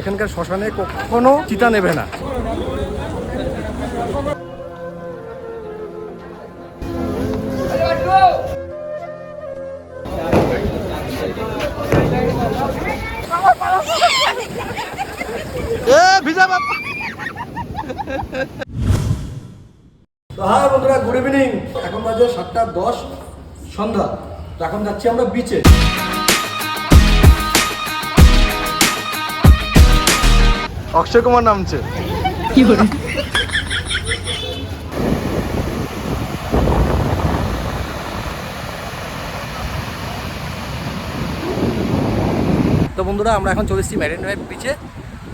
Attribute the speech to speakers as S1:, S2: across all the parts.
S1: এখানকার শ্মশানে কখনো চিতা নেবে না। হ্যাঁ বন্ধুরা গুড ইভিনিং এখন বাজে সাতটা দশ সন্ধ্যা। এখন যাচ্ছি আমরা বিচে অক্ষয় কুমার নামছে। তো বন্ধুরা আমরা এখন চলে এসেছি ম্যারিন ড্রাইভ বিচে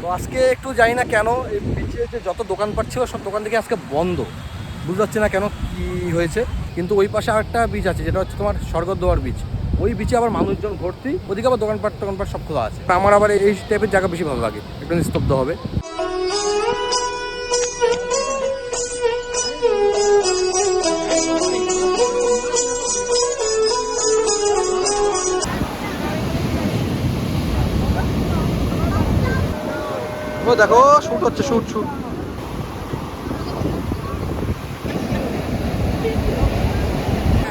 S1: তো আজকে একটু জানি না কেন এই বিচে যে যত দোকানপাট ছিল সব দোকান থেকে আজকে বন্ধ। বুঝতে পারছি না কেন কি হয়েছে। কিন্তু ওই পাশে আরেকটা বিচ আছে যেটা হচ্ছে তোমার স্বর্গদ্বার বিচ ওই বিচে আবার মানুষজন ভর্তি, ওদিকে আবার দোকানপাট টোকানপাট সব খোলা আছে। আমার আবার এই টাইপের জায়গা বেশি ভালো লাগে, একটু নিস্তব্ধ হবে। দেখো শুট হচ্ছে শুট শুট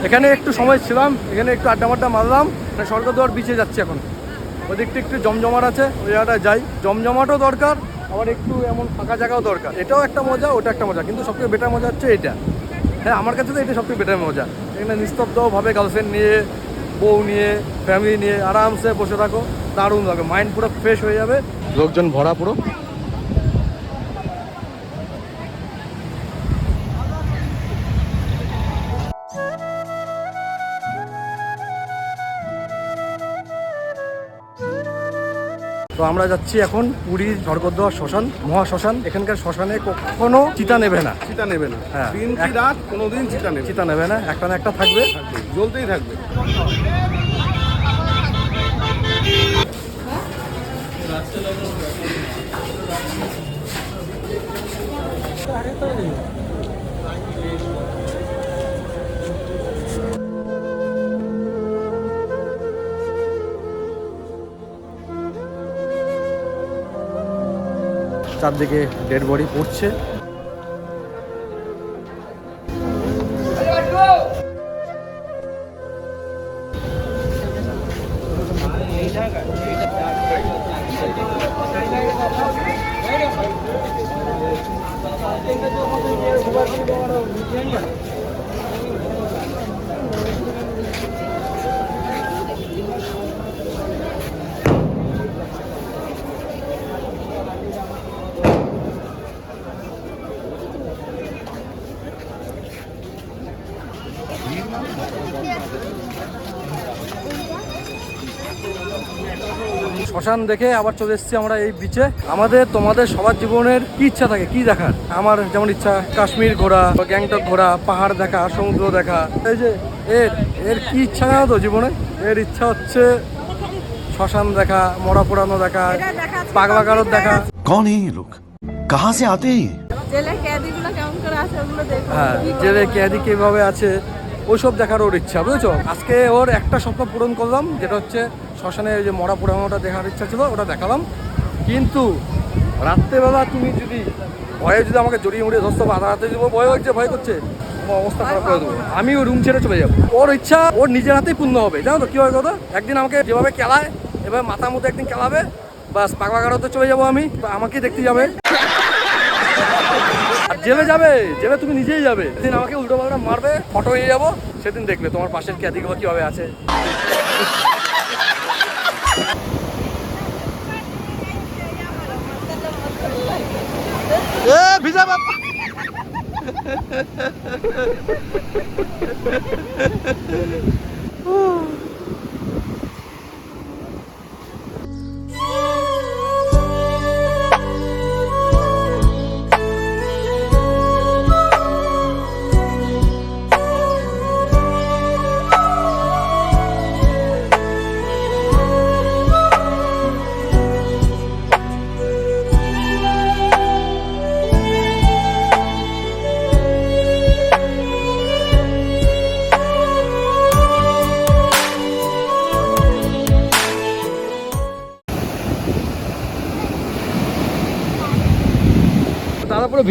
S1: এখানে একটু সময় ছিলাম, এখানে একটু আড্ডা মাড্ডা মারলাম স্বর্গদ্বার বিচে যাচ্ছে এখন। ওদিকটা একটু জমজমাট আছে, ওই জায়গাটায় যাই। জমজমাটও দরকার, আবার একটু এমন ফাঁকা জায়গাও দরকার। এটাও একটা মজা, ওটা একটা মজা, কিন্তু সবথেকে বেটার মজা হচ্ছে এটা। হ্যাঁ আমার কাছে তো এটা সবথেকে বেটার মজা। এখানে নিস্তব্ধভাবে গার্লফ্রেন্ড নিয়ে, বউ নিয়ে ফ্যামিলি নিয়ে, আরামসে বসে থাকো, দারুণ লাগে মাইন্ড পুরো ফ্রেশ হয়ে যাবে। লোকজন ভরা পুরো। তো আমরা যাচ্ছি এখন পুরীর স্বর্গদ্বার শ্মশান মহা শ্মশান। এখানকার শ্মশানে কখনো চিতা নেবে না।
S2: চিতা নেবে না।
S1: হ্যাঁ।
S2: দিন কি রাত কোনোদিন চিতা নেবে
S1: চিতা নেবে না একটা না একটা থাকবে।
S2: জ্বলতেই থাকবে, জ্বলতেই থাকবে।
S1: চারদিকে ডেড বডি পড়ছে। শ্মশান দেখে আবার চলে এসেছি আমরা এই বিচে আমাদের তোমাদের সবার জীবনের কি ইচ্ছা থাকে? কি দেখার? আমার যেমন ইচ্ছা কাশ্মীর ঘোরা বা গ্যাংটক ঘোরা পাহাড় দেখা সমুদ্র দেখা। এই যে এর এর কি ইচ্ছা জানো তো জীবনে? এর ইচ্ছা হচ্ছে শ্মশান দেখা মরা পোড়ানো দেখা পাগলা কারোর দেখা।
S3: কন এই লোক? কাহা সে আতে
S1: হ্যাঁ জেলে ক্যাদি কীভাবে আছে ওইসব দেখার ওর ইচ্ছা বুঝেছ? আজকে ওর একটা স্বপ্ন পূরণ করলাম যেটা হচ্ছে শ্মশানে ওই যে মরা পোড়ানোটা দেখার ইচ্ছা ছিল ওটা দেখালাম। কিন্তু রাত্রেবেলা তুমি যদি ভয়ে যদি আমাকে জড়িয়ে মুড়িয়ে ধরতো বা হাতে দিব ভয় হচ্ছে ভয় করছে অবস্থা খারাপ করে দেবো। আমি ওই রুম ছেড়ে চলে যাব। ওর ইচ্ছা ওর নিজের হাতেই পূর্ণ হবে। জানো তো কি হয় কথা? একদিন আমাকে যেভাবে খেলায় এবার মাথার মধ্যে একদিন খেলাবে বাস পাগলা গাড়াতে চলে যাব আমি বা আমাকেই দেখতে যাবে। আর জেলে যাবে জেলে তুমি নিজেই যাবে। সেদিন আমাকে উল্টো পাল্টা মারবে ফটো নিয়ে যাব সেদিন দেখবে তোমার পাশের ক্যাদিগুলো কীভাবে আছে।
S4: 어, 야, 비자봐.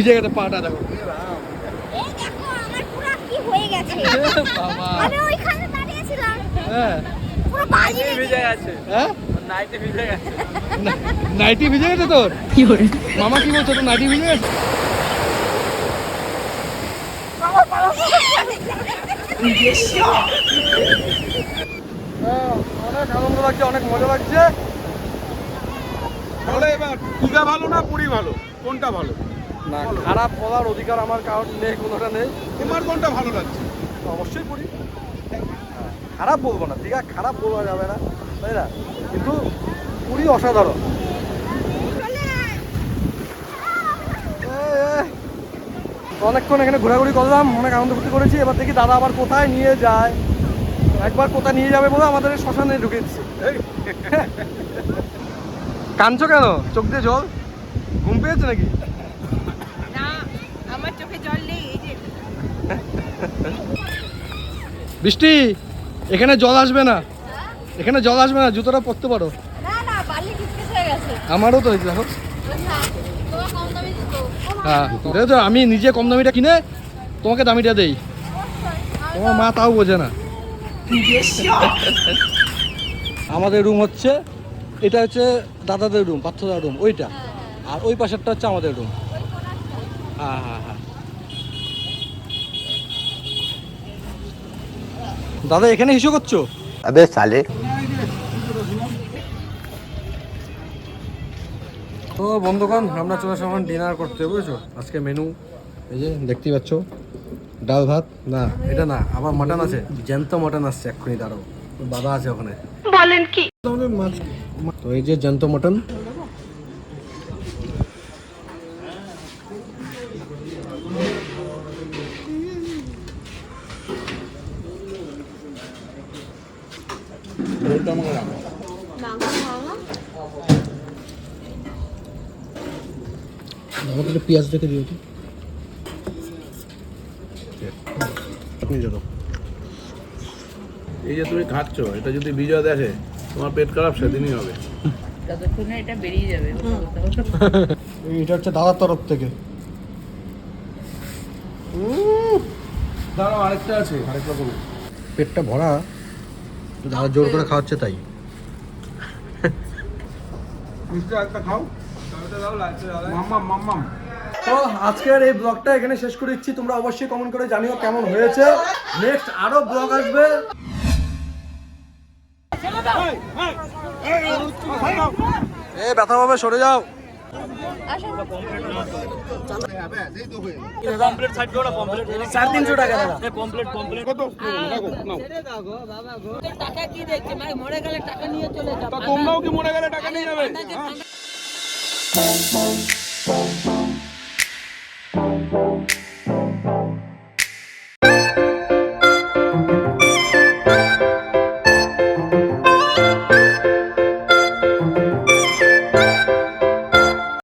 S4: লেগে
S5: গেছে
S1: হ্যাঁ
S5: নাইটে ভিজে গেছে।
S1: না- নাইটি ভিজে গেছে। তোর? কি মামা কি বলছো তোর নাইটি ভিজে গেছে? হ্যাঁ, অনেক আনন্দ লাগছে অনেক মজা লাগছে।
S2: তাহলে এবার দীঘা ভালো না পুরী ভালো? কোনটা ভালো?
S1: না খারাপ বলার অধিকার আমার কারণ নেই কোনোটা নেই।
S2: তোমার কোনটা ভালো লাগছে?
S1: অবশ্যই হ্যাঁ, খারাপ বলব না দীঘা খারাপ বলা যাবে না তাই না? কিন্তু পুরী অসাধারণ। অনেকক্ষণ এখানে ঘোরাঘুরি করলাম অনেক আনন্দ ফুর্তি করেছি। এবার দেখি দাদা আবার কোথায় নিয়ে যায়। একবার কোথায় নিয়ে যাবে বলে আমাদের শ্মশানে ঢুকে দিচ্ছে কাঁদছো কেন? চোখ দিয়ে জল? ঘুম পেয়েছে নাকি
S3: না আমার চোখে জল নেই এই যে
S1: বৃষ্টি এখানে জল আসবে না। এখানে জল আসবে না জুতোটা পরতে পারো।
S3: হয়ে
S1: আমারও তো দেখো। হ্যাঁ দেখো আমি নিজে কম দামিটা কিনে তোমাকে দামিটা দেই। তোমার মা তাও বোঝে না। আমাদের রুম হচ্ছে এটা হচ্ছে দাদাদের রুম পার্থদার রুম ওইটা। আর ওই পাশেরটা হচ্ছে আমাদের রুম হ্যাঁ হ্যাঁ হ্যাঁ। দাদা এখানে হিসু করছ?
S6: আবে সালে।
S1: তো বন্ধুগণ আমরা চলে সামান ডিনার করতে বুঝেছ? আজকে মেনু এই যে দেখতেই পাচ্ছ ডাল ভাত না এটা না আবার মাটন আছে। জ্যান্ত মাটন আসছে এক্ষুনি দাঁড়াও। বাবা আছে ওখানে। বলেন কি? তো এই যে জ্যান্ত মাটন আমাকে একটু পেঁয়াজ রেখে দিও তো আপনি দিয়ে
S2: এই যে তুমি খাচ্ছ এটা যদি বিজয় দেখে তোমার পেট খারাপ সেদিনই হবে।
S3: ততক্ষণে এটা বেরিয়ে যাবে
S1: এটা হচ্ছে দাদার তরফ থেকে।
S2: দাঁড়াও আরেকটা আছে আরেকটা করুন
S1: পেটটা ভরা দাদা জোর করে খাওয়াচ্ছে তাই।
S2: মিষ্টি একটা খাও মাম্মাম মাম্মাম
S1: তো আজকের এই ব্লগটা এখানে শেষ করে দিচ্ছি তোমরা অবশ্যই কমেন্ট করে জানিও কেমন হয়েছে নেক্সট আরও ব্লগ আসবে এ ব্যথা পাবে সরে যাও
S2: তোমরাও কি মরে গেলে টাকা নিয়ে যাবে